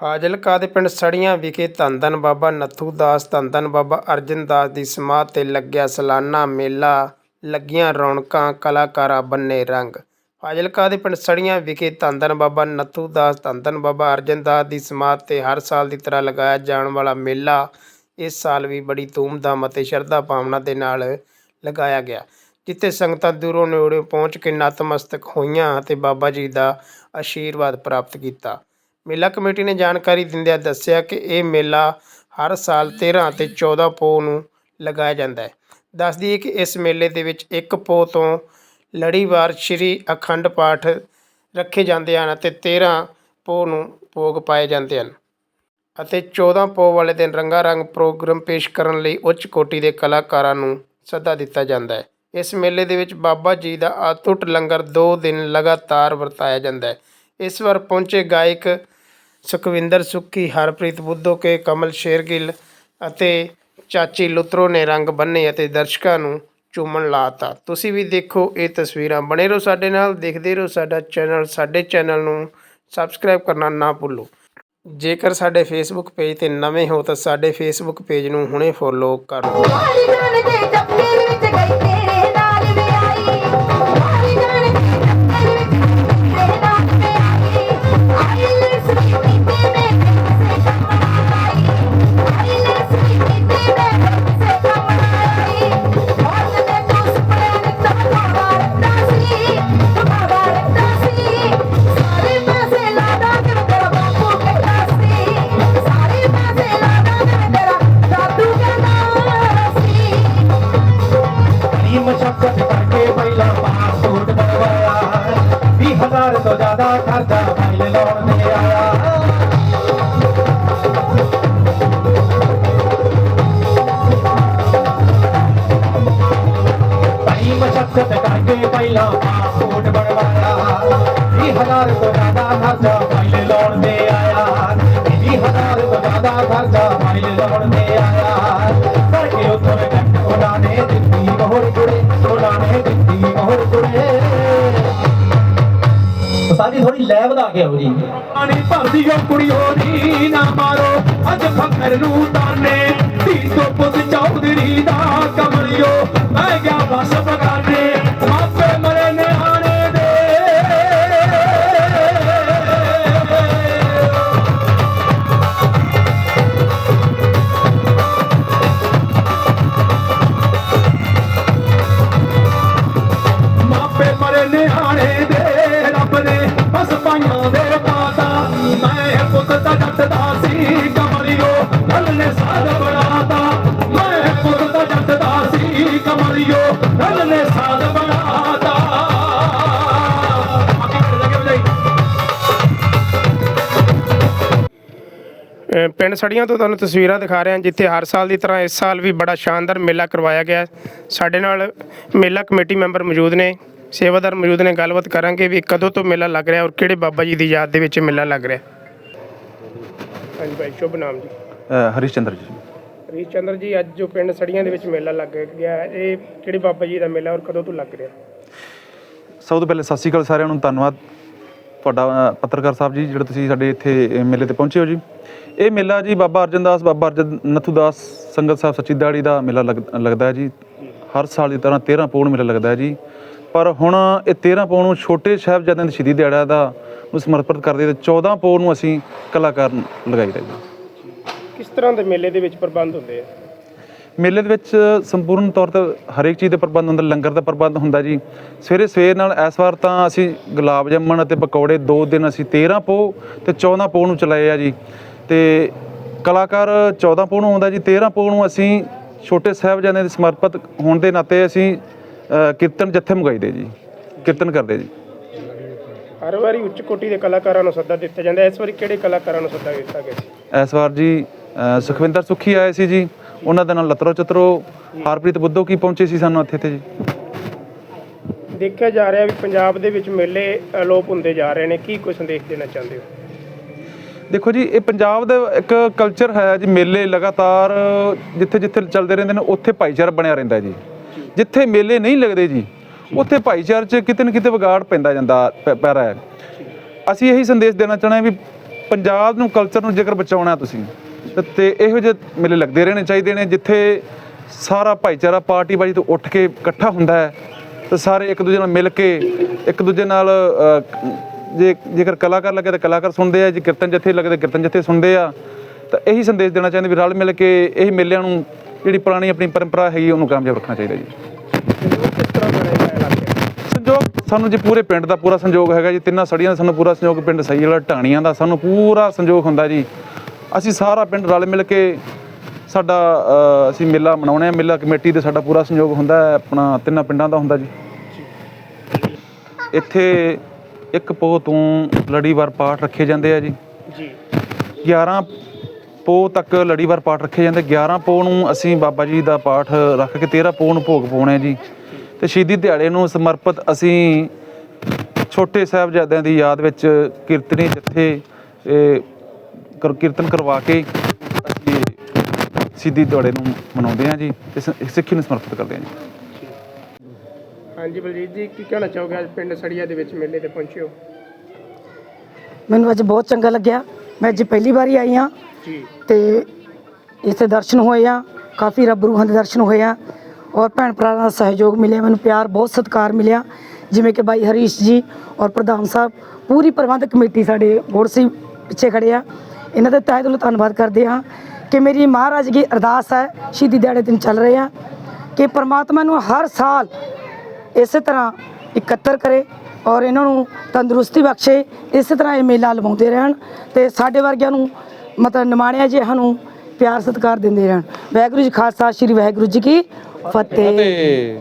ਫਾਜ਼ਿਲਕਾ ਦੇ ਪਿੰਡ ਸੜੀਆਂ ਵਿਖੇ ਧੰਦਨ ਬਾਬਾ ਨੱਥੂ ਦਾਸ, ਧੰਦਨ ਬਾਬਾ ਅਰਜਨ ਦਾਸ ਦੀ ਸਮਾਧ ਤੇ ਲੱਗਿਆ ਸਾਲਾਨਾ ਮੇਲਾ। ਲੱਗੀਆਂ ਰੌਣਕਾਂ, ਕਲਾਕਾਰਾਂ ਬੰਨੇ ਰੰਗ। ਫਾਜ਼ਿਲਕਾ ਦੇ ਪਿੰਡ ਸੜੀਆਂ ਵਿਖੇ ਧੰਨ ਬਾਬਾ ਨੱਥੂ ਦਾਸ, ਧੰਦਨ ਬਾਬਾ ਅਰਜਨ ਦਾਸ ਦੀ ਸਮਾਧ ਤੇ ਹਰ ਸਾਲ ਦੀ ਤਰ੍ਹਾਂ ਲਗਾਇਆ ਜਾਣ ਵਾਲਾ ਮੇਲਾ ਇਸ ਸਾਲ ਵੀ ਬੜੀ ਧੂਮਧਾਮ ਅਤੇ ਸ਼ਰਧਾ ਭਾਵਨਾ ਦੇ ਨਾਲ ਲਗਾਇਆ ਗਿਆ, ਜਿੱਥੇ ਸੰਗਤਾਂ ਦੂਰੋਂ ਨੇੜੇ ਪਹੁੰਚ ਕੇ ਨਤਮਸਤਕ ਹੋਈਆਂ ਅਤੇ ਬਾਬਾ ਜੀ ਦਾ ਆਸ਼ੀਰਵਾਦ ਪ੍ਰਾਪਤ ਕੀਤਾ। ਮੇਲਾ ਕਮੇਟੀ ਨੇ ਜਾਣਕਾਰੀ ਦਿੰਦਿਆਂ ਦੱਸਿਆ ਕਿ ਇਹ ਮੇਲਾ ਹਰ ਸਾਲ 13 ਅਤੇ 14 ਪੋਹ ਨੂੰ ਲਗਾਇਆ ਜਾਂਦਾ ਹੈ। ਦੱਸ ਦਈਏ ਕਿ ਇਸ ਮੇਲੇ ਦੇ ਵਿੱਚ ਇੱਕ ਪੋਹ ਤੋਂ ਲੜੀਵਾਰ ਸ਼੍ਰੀ ਅਖੰਡ ਪਾਠ ਰੱਖੇ ਜਾਂਦੇ ਹਨ ਅਤੇ 13 ਪੋਹ ਨੂੰ ਭੋਗ ਪਾਏ ਜਾਂਦੇ ਹਨ ਅਤੇ 14 ਪੋਹ ਵਾਲੇ ਦਿਨ ਰੰਗਾ ਰੰਗ ਪ੍ਰੋਗਰਾਮ ਪੇਸ਼ ਕਰਨ ਲਈ ਉੱਚ ਕੋਟੀ ਦੇ ਕਲਾਕਾਰਾਂ ਨੂੰ ਸੱਦਾ ਦਿੱਤਾ ਜਾਂਦਾ ਹੈ। ਇਸ ਮੇਲੇ ਦੇ ਵਿੱਚ ਬਾਬਾ ਜੀ ਦਾ ਅਤੁੱਟ ਲੰਗਰ 2 ਦਿਨ ਲਗਾਤਾਰ ਵਰਤਾਇਆ ਜਾਂਦਾ ਹੈ। ਇਸ ਵਾਰ ਪਹੁੰਚੇ ਗਾਇਕ ਸੁਖਵਿੰਦਰ ਸੁੱਖੀ, ਹਰਪ੍ਰੀਤ ਬੁੱਧੋ ਕੇ, ਕਮਲ ਸ਼ੇਰਗਿੱਲ ਅਤੇ ਚਾਚੀ ਲੁਤਰੋ ਨੇ ਰੰਗ ਬੰਨੇ ਅਤੇ ਦਰਸ਼ਕਾਂ ਨੂੰ ਚੂਮਣ ਲਾਤਾ। ਤੁਸੀਂ ਵੀ ਦੇਖੋ ਇਹ ਤਸਵੀਰਾਂ। ਬਣੇ ਰਹੋ ਸਾਡੇ ਨਾਲ, ਦੇਖਦੇ ਰਹੋ ਸਾਡਾ ਚੈਨਲ, ਸਾਡੇ ਚੈਨਲ ਨੂੰ ਸਬਸਕ੍ਰਾਈਬ ਕਰਨਾ ਨਾ ਭੁੱਲੋ। ਜੇਕਰ ਸਾਡੇ ਫੇਸਬੁੱਕ ਪੇਜ ਤੇ ਨਵੇਂ ਹੋ ਤਾਂ ਸਾਡੇ ਫੇਸਬੁੱਕ ਪੇਜ ਨੂੰ ਹੁਣੇ ਫੋਲੋ ਕਰੋ ਹਜ਼ਾਰ ਤੋਂ ਜ਼ਿਆਦਾ ਖਰਚਾ ਫਾਈਲ ਲਾਉਣ ਦੇ ਆਇਆ। ਬੜੀ ਮਸ਼ੱਕਤ ਕਰਕੇ ਪਹਿਲਾਂ ਪਾਸਪੋਰਟ ਬਣਵਾਇਆ। ਵੀਹ ਹਜ਼ਾਰ ਤੋਂ ਲੈ ਵਧਾ ਕੇ ਆਓ ਜੀ। ਪਾਣੀ ਭਰਦੀ ਓ ਕੁੜੀਓ ਨੀ ਨਾ ਮਾਰੋ। ਅੱਜ ਫਕਰ ਨੂੰ ਤਾਨੇ ਧੀ ਤੋਂ ਪੁੱਤ ਚੌਧਰੀ ਦਾ। ਪਿੰਡ ਸੜੀਆਂ ਤੋਂ ਤੁਹਾਨੂੰ ਤਸਵੀਰਾਂ ਦਿਖਾ ਰਹੇ ਹਾਂ ਜਿੱਥੇ ਹਰ ਸਾਲ ਦੀ ਤਰ੍ਹਾਂ ਇਸ ਸਾਲ ਵੀ ਬੜਾ ਸ਼ਾਨਦਾਰ ਮੇਲਾ ਕਰਵਾਇਆ ਗਿਆ। ਸਾਡੇ ਨਾਲ ਮੇਲਾ ਕਮੇਟੀ ਮੈਂਬਰ ਮੌਜੂਦ ਨੇ ਸੇਵਾਦਾਰ ਮੌਜੂਦ ਨੇ ਗੱਲਬਾਤ ਕਰਾਂਗੇ ਵੀ ਕਦੋਂ ਤੋਂ ਮੇਲਾ ਲੱਗ ਰਿਹਾ ਔਰ ਕਿਹੜੇ ਬਾਬਾ ਜੀ ਦੀ ਯਾਦ ਦੇ ਵਿੱਚ ਮੇਲਾ ਲੱਗ ਰਿਹਾ। ਹਾਂਜੀ ਭਾਈ ਸ਼ੁਭ ਨਾਮ ਜੀ। ਹਰੀਸ਼ ਚੰਦਰ ਜੀ। ਹਰੀਸ਼ ਚੰਦਰ ਜੀ ਅੱਜ ਜੋ ਪਿੰਡ ਸੜੀਆਂ ਦੇ ਵਿੱਚ ਮੇਲਾ ਲੱਗ ਗਿਆ ਇਹ ਕਿਹੜੇ ਬਾਬਾ ਜੀ ਦਾ ਮੇਲਾ ਔਰ ਕਦੋਂ ਤੋਂ ਲੱਗ ਰਿਹਾ? ਸਭ ਤੋਂ ਪਹਿਲੇ ਸਤਿ ਸ਼੍ਰੀ ਅਕਾਲ ਸਾਰਿਆਂ ਨੂੰ ਧੰਨਵਾਦ। ਤੁਹਾਡਾ ਪੱਤਰਕਾਰ ਸਾਹਿਬ ਜੀ ਜਿਹੜੇ ਤੁਸੀਂ ਸਾਡੇ ਇੱਥੇ ਮੇਲੇ ਤੇ ਪਹੁੰਚੇ ਹੋ ਜੀ। ਇਹ ਮੇਲਾ ਜੀ ਬਾਬਾ ਅਰਜਨ ਦਾਸ ਬਾਬਾ ਅਰਜਨ ਨੱਥੂ ਦਾਸ ਸੰਗਤ ਸਾਹਿਬ ਸੱਚੀ ਦਾੜੀ ਦਾ ਮੇਲਾ ਲੱਗ- ਲੱਗਦਾ ਹੈ ਜੀ। ਹਰ ਸਾਲ ਦੀ ਤਰ੍ਹਾਂ 13 ਪੌਣ ਮੇਲਾ ਲੱਗਦਾ ਹੈ ਜੀ। ਪਰ ਹੁਣ ਇਹ 13 ਪੌਣ ਨੂੰ ਛੋਟੇ ਸਾਹਿਬਜ਼ਾਦਿਆਂ ਦੇ ਸ਼ਹੀਦੀ ਦਿਹਾੜਾ ਦਾ ਨੂੰ ਸਮਰਪਿਤ ਕਰਦੇ ਤੇ 14 ਪੌਣ ਨੂੰ ਅਸੀਂ ਕਲਾਕਾਰ ਲਗਾਈਦਾ ਜੀ। ਕਿਸ ਤਰ੍ਹਾਂ ਦੇ ਮੇਲੇ ਦੇ ਵਿੱਚ ਪ੍ਰਬੰਧ ਹੁੰਦੇ ਆ? ਮੇਲੇ ਦੇ ਵਿੱਚ ਸੰਪੂਰਨ ਤੌਰ ਤੇ ਹਰੇਕ ਚੀਜ਼ ਦੇ ਪ੍ਰਬੰਧ ਹੁੰਦਾ ਲੰਗਰ ਦਾ ਪ੍ਰਬੰਧ ਹੁੰਦਾ ਜੀ। ਸਵੇਰੇ ਸਵੇਰ ਨਾਲ ਇਸ ਵਾਰ ਤਾਂ ਅਸੀਂ ਗੁਲਾਬ ਜਾਮਣ ਅਤੇ ਪਕੌੜੇ ਦੋ ਦਿਨ ਅਸੀਂ 13 ਪੋ ਤੇ 14 ਪੋ ਨੂੰ ਚਲਾਏ ਆ ਜੀ। ਤੇ ਕਲਾਕਾਰ 14 ਪੋ ਨੂੰ ਆਉਂਦਾ ਜੀ 13 ਪੋ ਨੂੰ ਅਸੀਂ ਛੋਟੇ ਸਾਹਿਬਜ਼ਾਦਿਆਂ ਦੇ ਸਮਰਪਿਤ ਹੋਣ ਦੇ ਨਾਤੇ ਅਸੀਂ ਅ, ਕੀਰਤਨ ਜੱਥੇ ਮੰਗਾਈਦੇ ਜੀ ਕੀਰਤਨ ਕਰਦੇ ਜੀ। ਹਰ ਵਾਰੀ ਉੱਚ ਕੋਟੀ ਦੇ ਕਲਾਕਾਰਾਂ ਨੂੰ ਸੱਦਾ ਦਿੱਤਾ ਜਾਂਦਾ ਹੈ। ਇਸ ਵਾਰੀ ਕਿਹੜੇ ਕਲਾਕਾਰਾਂ ਨੂੰ ਸੱਦਾ ਦਿੱਤਾ ਗਿਆ ਸੀ? ਇਸ ਵਾਰ ਜੀ ਅ, ਸੁਖਵਿੰਦਰ ਸੁੱਖੀ ਆਏ ਸੀ ਜੀ ਉਹਨਾਂ ਦੇ ਨਾਲ ਲਤਰੋ ਚਤਰੋ ਹਰਪ੍ਰੀਤ ਬੁੱਧੋ ਕੀ ਪਹੁੰਚੇ ਸੀ ਸਾਨੂੰ ਇੱਥੇ ਤੇ ਜੀ। ਦੇਖਿਆ ਜਾ ਰਿਹਾ ਵੀ ਪੰਜਾਬ ਦੇ ਵਿੱਚ ਮੇਲੇ ਅਲੋਪ ਹੁੰਦੇ ਜਾ ਰਹੇ ਨੇ ਕੀ ਕੋਈ ਸੰਦੇਸ਼ ਦੇਣਾ ਚਾਹੁੰਦੇ ਹੋ? ਦੇਖੋ ਜੀ, ਇਹ ਪੰਜਾਬ ਦਾ ਇੱਕ ਕਲਚਰ ਹੈ ਜੀ, ਮੇਲੇ ਲਗਾਤਾਰ ਜਿੱਥੇ ਜਿੱਥੇ ਚੱਲਦੇ ਰਹਿੰਦੇ ਨੇ, ਉੱਥੇ ਭਾਈਚਾਰਾ ਬਣਿਆ ਰਹਿੰਦਾ ਜੀ। ਜਿੱਥੇ ਮੇਲੇ ਨਹੀਂ ਲੱਗਦੇ ਜੀ, ਉੱਥੇ ਭਾਈਚਾਰੇ 'ਚ ਕਿਤੇ ਨਾ ਕਿਤੇ ਵਿਗਾੜ ਪੈਂਦਾ ਜਾਂਦਾ, ਪੈ- ਪੈ ਰਿਹਾ ਹੈ। ਅਸੀਂ ਇਹੀ ਸੰਦੇਸ਼ ਦੇਣਾ ਚਾਹੁੰਦੇ ਹਾਂ ਵੀ ਪੰਜਾਬ ਨੂੰ ਕਲਚਰ ਨੂੰ ਜੇਕਰ ਬਚਾਉਣਾ ਤੁਸੀਂ, ਤੇ- ਇਹੋ ਜਿਹੇ ਮੇਲੇ ਲੱਗਦੇ ਰਹਿਣੇ ਚਾਹੀਦੇ ਨੇ, ਜਿੱਥੇ ਸਾਰਾ ਭਾਈਚਾਰਾ ਪਾਰਟੀ ਬਾਜੀ ਤੋਂ ਉੱਠ ਕੇ ਇਕੱਠਾ ਹੁੰਦਾ ਹੈ, ਤੇ ਸਾਰੇ ਇੱਕ ਦੂਜੇ ਨਾਲ ਮਿਲ ਕੇ, ਇੱਕ ਦੂਜੇ ਨਾਲ ਜੇ ਜੇਕਰ ਕਲਾਕਾਰ ਲੱਗੇ ਤਾਂ ਕਲਾਕਾਰ ਸੁਣਦੇ ਆ, ਜੇ ਕੀਰਤਨ ਜਥੇ ਲੱਗੇ ਤਾਂ ਕੀਰਤਨ ਜਥੇ ਸੁਣਦੇ ਆ। ਤਾਂ ਇਹੀ ਸੰਦੇਸ਼ ਦੇਣਾ ਚਾਹੁੰਦੇ ਵੀ ਰਲ ਮਿਲ ਕੇ ਇਹ ਮੇਲਿਆਂ ਨੂੰ, ਜਿਹੜੀ ਪੁਰਾਣੀ ਆਪਣੀ ਪਰੰਪਰਾ ਹੈਗੀ, ਉਹਨੂੰ ਕਾਮਯਾਬ ਰੱਖਣਾ ਚਾਹੀਦਾ ਜੀ। ਕਿਸ ਸੰਯੋਗ ਸਾਨੂੰ ਜੀ ਪੂਰੇ ਪਿੰਡ ਦਾ ਪੂਰਾ ਸੰਯੋਗ ਹੈਗਾ ਜੀ। ਤਿੰਨਾਂ ਸੜੀਆਂ ਦਾ ਸਾਨੂੰ ਪੂਰਾ ਸੰਯੋਗ ਪਿੰਡ ਸਹੀ ਵਾਲਾ, ਢਾਣੀਆਂ ਦਾ ਸਾਨੂੰ ਪੂਰਾ ਸੰਯੋਗ ਹੁੰਦਾ ਜੀ। ਅਸੀਂ ਸਾਰਾ ਪਿੰਡ ਰਲ ਮਿਲ ਕੇ ਸਾਡਾ ਅਸੀਂ ਮੇਲਾ ਮਨਾਉਣੇ ਆ। ਮੇਲਾ ਕਮੇਟੀ ਦੇ ਸਾਡਾ ਪੂਰਾ ਸੰਯੋਗ ਹੁੰਦਾ ਹੈ, ਆਪਣਾ ਤਿੰਨਾਂ ਪਿੰਡਾਂ ਦਾ ਹੁੰਦਾ ਜੀ। ਇੱਥੇ ਇੱਕ ਪੋ ਤੋਂ ਲੜੀਵਾਰ ਪਾਠ ਰੱਖੇ ਜਾਂਦੇ ਆ ਜੀ। ਜੀ। 11 ਪੋ ਤੱਕ ਲੜੀਵਾਰ ਪਾਠ ਰੱਖੇ ਜਾਂਦੇ। 11 ਪੋ ਨੂੰ ਅਸੀਂ ਬਾਬਾ ਜੀ ਦਾ ਪਾਠ ਰੱਖ ਕੇ 13 ਪੋ ਨੂੰ ਭੋਗ ਪਾਉਣੇ ਜੀ। ਤੇ ਸ਼ਹੀਦੀ ਦਿਹਾੜੇ ਨੂੰ ਸਮਰਪਿਤ ਅਸੀਂ ਛੋਟੇ ਸਾਹਿਬਜ਼ਾਦਿਆਂ ਦੀ ਯਾਦ ਵਿੱਚ ਕੀਰਤਨੀ ਜਥੇ ਇਹ, ਕਰ- ਕੀਰਤਨ ਕਰਵਾ ਕੇ ਅਸੀਂ ਸ਼ਹੀਦੀ ਦਿਹਾੜੇ ਨੂੰ ਮਨਾਉਂਦੇ ਹਾਂ ਜੀ ਤੇ ਸਿੱਖੀ ਨੂੰ ਸਮਰਪਿਤ ਕਰਦੇ ਹਾਂ ਜੀ। ਹਾਂਜੀ ਬਲਜੀਤ ਜੀ ਕੀ ਕਹਿਣਾ ਚਾਹੋਗੇ ਅੱਜ ਪਿੰਡ ਸੜੀਆ ਦੇ ਵਿੱਚ ਮੇਲੇ ਤੇ ਪਹੁੰਚੇ ਹੋ? ਮੈਨੂੰ ਅੱਜ ਬਹੁਤ ਚੰਗਾ ਲੱਗਿਆ। ਮੈਂ ਅੱਜ ਪਹਿਲੀ ਵਾਰੀ ਆਈ ਹਾਂ ਜੀ। ਤੇ ਇੱਥੇ ਦਰਸ਼ਨ ਹੋਏ ਆ ਕਾਫੀ ਰੱਬ ਰੂਹਾਂ ਦੇ ਦਰਸ਼ਨ ਹੋਏ ਆ ਔਰ ਭੈਣ ਭਰਾਵਾਂ ਦਾ ਸਹਿਯੋਗ ਮਿਲਿਆ ਮੈਨੂੰ ਪਿਆਰ ਬਹੁਤ ਸਤਿਕਾਰ ਮਿਲਿਆ। ਜਿਵੇਂ ਕਿ ਬਾਈ ਹਰੀਸ਼ ਜੀ ਔਰ ਪ੍ਰਧਾਨ ਸਾਹਿਬ ਪੂਰੀ ਪ੍ਰਬੰਧਕ ਕਮੇਟੀ ਸਾਡੇ ਬੋਰਡ ਸੀ ਪਿੱਛੇ ਖੜੇ ਆ। ਇਹਨਾਂ ਦਾ ਤਹਿ ਦਿਲੋਂ ਧੰਨਵਾਦ ਕਰਦੇ ਹਾਂ ਕਿ ਮੇਰੀ ਮਹਾਰਾਜ ਦੀ ਅਰਦਾਸ ਹੈ ਸ਼ਹੀਦੀ ਦਿਹਾੜੇ ਦਿਨ ਚੱਲ ਰਹੇ ਆ। ਕਿ ਪ੍ਰਮਾਤਮਾ ਨੂੰ ਹਰ ਸਾਲ ਇਸੇ ਤਰ੍ਹਾਂ ਇਕੱਤਰ ਕਰੇ ਔਰ ਇਹਨਾਂ ਨੂੰ ਤੰਦਰੁਸਤੀ ਬਖਸ਼ੇ, ਇਸੇ ਤਰ੍ਹਾਂ ਇਹ ਮੇਲਾ ਲਵਾਉਂਦੇ ਰਹਿਣ ਤੇ ਸਾਡੇ ਵਰਗਿਆਂ ਨੂੰ ਮਤਲਬ ਨਿਮਾਣਿਆ ਜਿਹਾ ਨੂੰ ਪਿਆਰ ਸਤਿਕਾਰ ਦਿੰਦੇ ਰਹਿਣ। ਵਾਹਿਗੁਰੂ ਜੀ ਖਾਲਸਾ, ਸ੍ਰੀ ਵਾਹਿਗੁਰੂ ਜੀ ਕੀ ਫਤਿਹ।